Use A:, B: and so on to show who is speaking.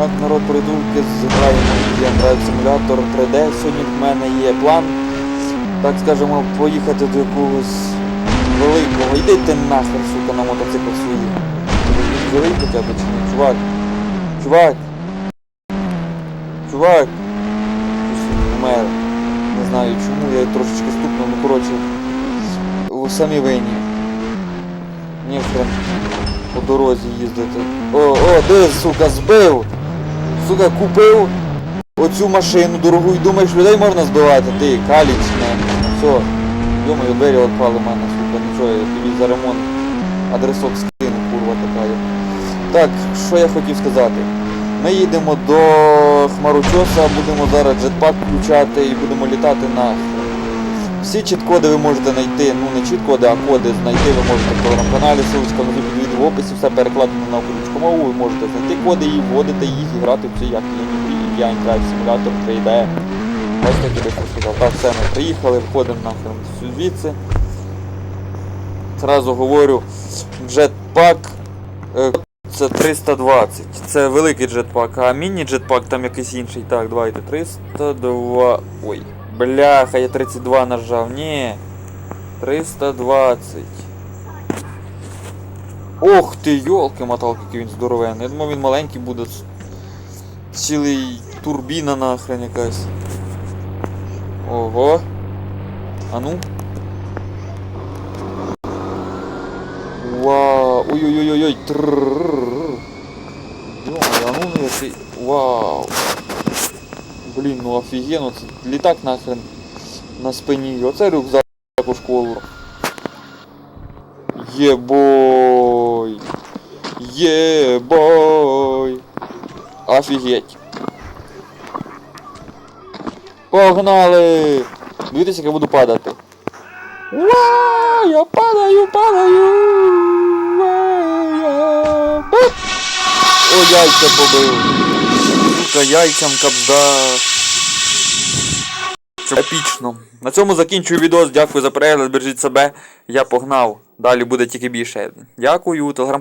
A: Так, народ придурки зграємо я граю симулятор 3D. Сьогодні в мене є план, так скажемо, поїхати до якогось великого. Йди ти нахер, сука, на мотоциклах своїх. Ти Живий хоча б чи ні? Чувак. Чувак. Чувак. Умер. Не знаю чому, я трошечки стукнув, ну коротше. Самі винні. Ні, хрен по дорозі їздити. О, о, де, сука, збив! Сука, купив оцю машину дорогу і думаєш, людей можна збивати, ти, каліч, не. Все. Думаю, двері відпали в мене, сука, нічого, я тобі за ремонт адресок скину, курва така. є. Так, що я хотів сказати. Ми їдемо до Хмарочоса, будемо зараз джетпак включати і будемо літати на всі чіт-коди ви можете знайти, ну не чіт-коди, а коди знайти ви можете в телеграм-каналі, ссылочка під відео в описі, все перекладено на українську мову, ви можете знайти коди і вводити їх і грати в ці як я Minecraft Simulator 3D. Ось так я сказав. Так, все, ми приїхали, входимо нахрен звідси. Зразу говорю, джетпак е, це 320. Це великий джетпак, а міні-джетпак там якийсь інший. Так, давайте 302. Ой. Бляха, я 32 нажав. Ні. 320. Ох ти, йолки моталки, який він здоровенний. Я думав він маленький буде. Цілий турбіна нахрен якась. Ого. А ну. Вау. Ой-ой-ой-ой. Тррррррр. Йо, а ну який. Вау. Блін, ну офігенно, це літак нахрен на спині. Оце рюкзак у школу. Єбой. Єбой. Офігеть. Погнали! Дивіться, як я буду падати. Уа, я падаю, падаю. Уа, я... О, яйця побив. Сука, яйцям кабзда. Епічно. На цьому закінчую відео. Дякую за перегляд. Бережіть себе. Я погнав. Далі буде тільки більше. Дякую. Телеграм